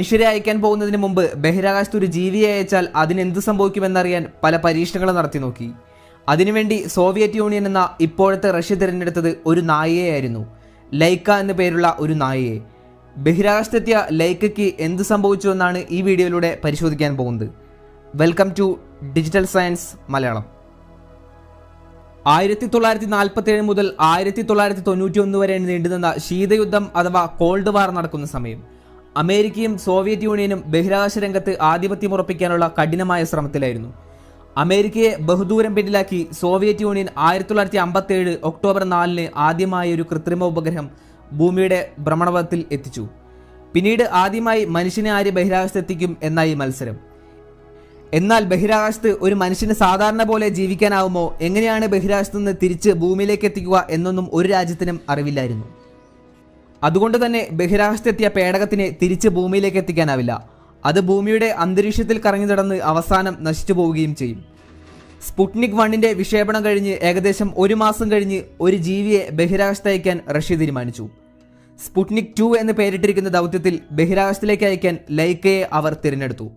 മനുഷ്യരെ അയക്കാൻ പോകുന്നതിന് മുമ്പ് ബഹിരാകാശത്ത് ഒരു ജീവിയെ അയച്ചാൽ അതിനെന്ത് സംഭവിക്കുമെന്നറിയാൻ പല പരീക്ഷണങ്ങളും നടത്തി നോക്കി. അതിനുവേണ്ടി സോവിയറ്റ് യൂണിയൻ എന്ന ഇപ്പോഴത്തെ റഷ്യ തിരഞ്ഞെടുത്തത് ഒരു നായയായിരുന്നു ലൈക്ക എന്ന പേരുള്ള ഒരു നായയെ. ബഹിരാകാശത്തെത്തിയ ലൈക്കയ്ക്ക് എന്ത് സംഭവിച്ചു എന്നാണ് ഈ വീഡിയോയിലൂടെ പരിശോധിക്കാൻ പോകുന്നത്. Welcome to digital science Malayalam. ആയിരത്തി തൊള്ളായിരത്തി നാൽപ്പത്തി ഏഴ് മുതൽ ആയിരത്തി തൊള്ളായിരത്തി തൊണ്ണൂറ്റി ഒന്ന് വരെ നീണ്ടുനിന്ന ശീതയുദ്ധം അഥവാ കോൾഡ് വാർ നടക്കുന്ന സമയം. അമേരിക്കയും സോവിയറ്റ് യൂണിയനും ബഹിരാകാശ രംഗത്ത് ആധിപത്യം ഉറപ്പിക്കാനുള്ള കഠിനമായ ശ്രമത്തിലായിരുന്നു. അമേരിക്കയെ ബഹുദൂരം പിന്നിലാക്കി സോവിയറ്റ് യൂണിയൻ ആയിരത്തി തൊള്ളായിരത്തി അമ്പത്തി ഏഴ് ഒക്ടോബർ നാലിന് ആദ്യമായി ഒരു കൃത്രിമ ഉപഗ്രഹം ഭൂമിയുടെ ഭ്രമണപഥത്തിൽ എത്തിച്ചു. പിന്നീട് ആദ്യമായി മനുഷ്യനെ ആര് ബഹിരാകാശത്തെത്തിക്കും എന്നായി മത്സരം. എന്നാൽ ബഹിരാകാശത്ത് ഒരു മനുഷ്യന് സാധാരണ പോലെ ജീവിക്കാനാവുമോ? എങ്ങനെയാണ് ബഹിരാകാശത്ത് നിന്ന് തിരിച്ച് ഭൂമിയിലേക്ക് എത്തിക്കുക എന്നൊന്നും ഒരു രാജ്യത്തിനും അറിവില്ലായിരുന്നു. അതുകൊണ്ട് തന്നെ ബഹിരാകാശത്തെത്തിയ പേടകത്തിനെ തിരിച്ച് ഭൂമിയിലേക്ക് എത്തിക്കാനാവില്ല. അത് ഭൂമിയുടെ അന്തരീക്ഷത്തിൽ കറങ്ങി നടന്ന് അവസാനം നശിച്ചു പോവുകയും ചെയ്യും. സ്പുട്നിക് വണ്ണിന്റെ വിക്ഷേപണം കഴിഞ്ഞ് ഏകദേശം ഒരു മാസം കഴിഞ്ഞ് ഒരു ജീവിയെ ബഹിരാകാശത്ത് അയക്കാൻ റഷ്യ തീരുമാനിച്ചു. സ്പുട്നിക് ടു എന്ന് പേരിട്ടിരിക്കുന്ന ദൗത്യത്തിൽ ബഹിരാകാശത്തിലേക്ക് അയക്കാൻ ലൈക്കയെ അവർ തിരഞ്ഞെടുത്തു.